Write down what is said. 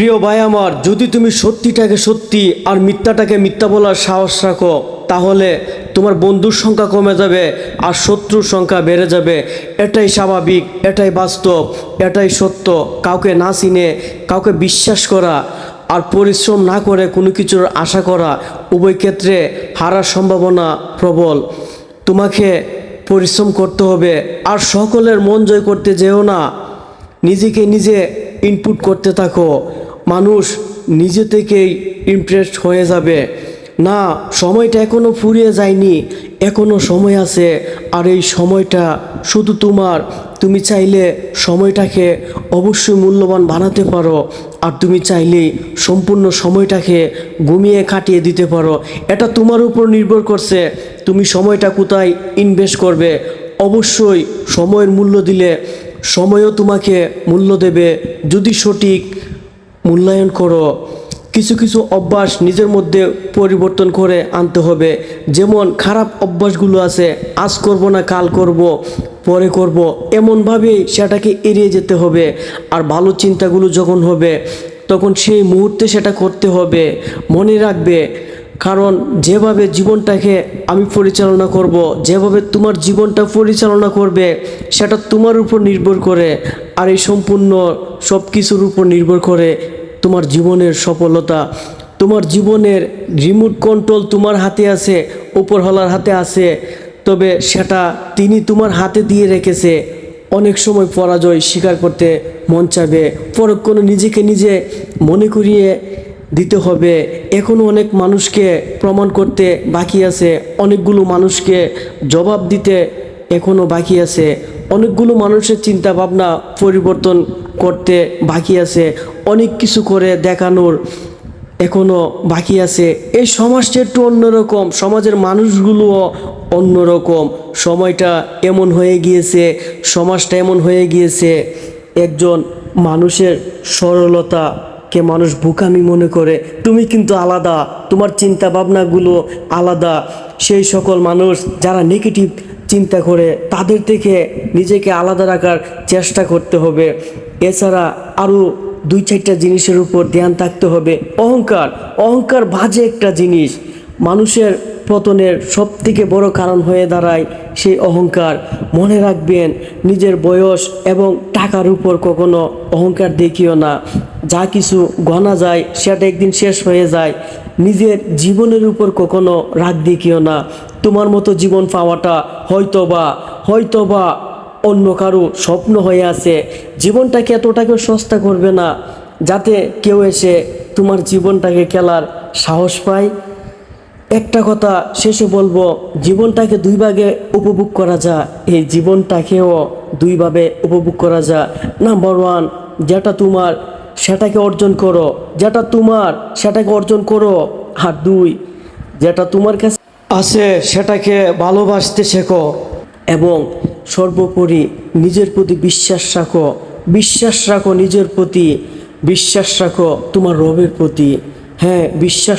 প্রিয় ভাই আমার, যদি তুমি সত্যিটাকে সত্যি আর মিথ্যাটাকে মিথ্যা বলার সাহস রাখো, তাহলে তোমার বন্ধুর সংখ্যা কমে যাবে আর শত্রুর সংখ্যা বেড়ে যাবে। এটাই স্বাভাবিক, এটাই বাস্তব, এটাই সত্য। কাউকে না চিনে, কাউকে বিশ্বাস করা আর পরিশ্রম না করে কোনো কিছুর আশা করা উভয় ক্ষেত্রে হারার সম্ভাবনা প্রবল। তোমাকে পরিশ্রম করতে হবে আর সকলের মন জয় করতে যেও না। নিজেকে নিজে ইনপুট করতে থাকো। মানুষ নিজে থেকেই ইমপ্রেসড হয়ে যাবে। না, সময়টা এখনও ফুরিয়ে যায়নি এখনও সময় আছে। আর এই সময়টা শুধু তোমার, তুমি চাইলে সময়টাকে অবশ্যই মূল্যবান বানাতে পারো। আর তুমি চাইলেই সম্পূর্ণ সময়টাকে ঘুমিয়ে কাটিয়ে দিতে পারো। এটা তোমার উপর নির্ভর করছে, তুমি সময়টা কোথায় ইনভেস্ট করবে। অবশ্যই সময়ের মূল্য দিলে সময়ও তোমাকে মূল্য দেবে। যদি সঠিক মূল্যায়ন করো। কিছু কিছু অভ্যাস নিজের মধ্যে পরিবর্তন করে আনতে হবে। যেমন খারাপ অভ্যাসগুলো আছে, আজ করব না, কাল করব, পরে করব, এমনভাবেই সেটাকে এড়িয়ে যেতে হবে। আর ভালো চিন্তাগুলো যখন হবে, তখন সেই মুহূর্তে সেটা করতে হবে। মনে রাখবে, কারণ যেভাবে জীবনটাকে আমি পরিচালনা করব, যেভাবে তোমার জীবনটা পরিচালনা করবে, সেটা তোমার উপর নির্ভর করে। আর এই সম্পূর্ণ সব কিছুর উপর নির্ভর করে তোমার জীবনের সফলতা, তোমার জীবনের রিমোট কন্ট্রোল তোমার হাতে আছে উপরহলার হাতে আছে, তবে সেটা তিনি তোমার হাতে দিয়ে রেখেছে। অনেক সময় পরাজয় স্বীকার করতে মন চাবে পরক্ষণে নিজেকে নিজে মনে করিয়ে দিতে হবে। এখনও অনেক মানুষকে প্রমাণ করতে বাকি আছে, অনেকগুলো মানুষকে জবাব দিতে এখনও বাকি আছে। অনেকগুলো মানুষের চিন্তা ভাবনা পরিবর্তন করতে বাকি আছে অনেক কিছু করে দেখানোর এখনও বাকি আছে। এই সমাজটা একটু অন্যরকম, সমাজের মানুষগুলোও অন্যরকম। সময়টা এমন হয়ে গিয়েছে, সমাজটা এমন হয়ে গিয়েছে, একজন মানুষের সরলতাকে মানুষ বোকামি মনে করে। তুমি কিন্তু আলাদা, তোমার চিন্তা ভাবনাগুলো আলাদা। সেই সকল মানুষ যারা নেগেটিভ চিন্তা করে, তাদের থেকে নিজেকে আলাদা রাখার চেষ্টা করতে হবে। এছাড়া আরও দুই চারটা জিনিসের উপর ধ্যান থাকতে হবে। অহংকার অহংকার বাজে একটা জিনিস। মানুষের পতনের সব থেকে বড় কারণ হয়ে দাঁড়ায় সেই অহংকার। মনে রাখবেন, নিজের বয়স এবং টাকার উপর কখনো অহংকার দেখিও না। যা কিছু গণা যায়, সেটা একদিন শেষ হয়ে যায়। নিজের জীবনের উপর কখনো রাগ দেখিও না। তোমার মতো জীবন পাওয়াটা হয়তো বা হয়তোবা হয়তোবা অন্য কারও স্বপ্ন হয়ে আছে। জীবনটাকে এতটাকে সস্তা করবে না, যাতে কেউ এসে তোমার জীবনটাকে খেলার সাহস পায়। একটা কথা শেষে বলব, জীবনটাকে দুই ভাগে উপভোগ করা যা এই জীবনটাকেও দুইভাবে উপভোগ করা যায়। নাম্বার ওয়ান যেটা তোমার সেটাকে অর্জন করো। যেটা তোমার সেটাকে অর্জন করো। আর দুই, যেটা তোমার কাছে আছে সেটাকে ভালোবাসতে শেখো। এবং সর্বোপরি নিজের প্রতি বিশ্বাস রাখো বিশ্বাস রাখো নিজের প্রতি, বিশ্বাস রাখো তোমার রবের প্রতি। হ্যাঁ বিশ্বাস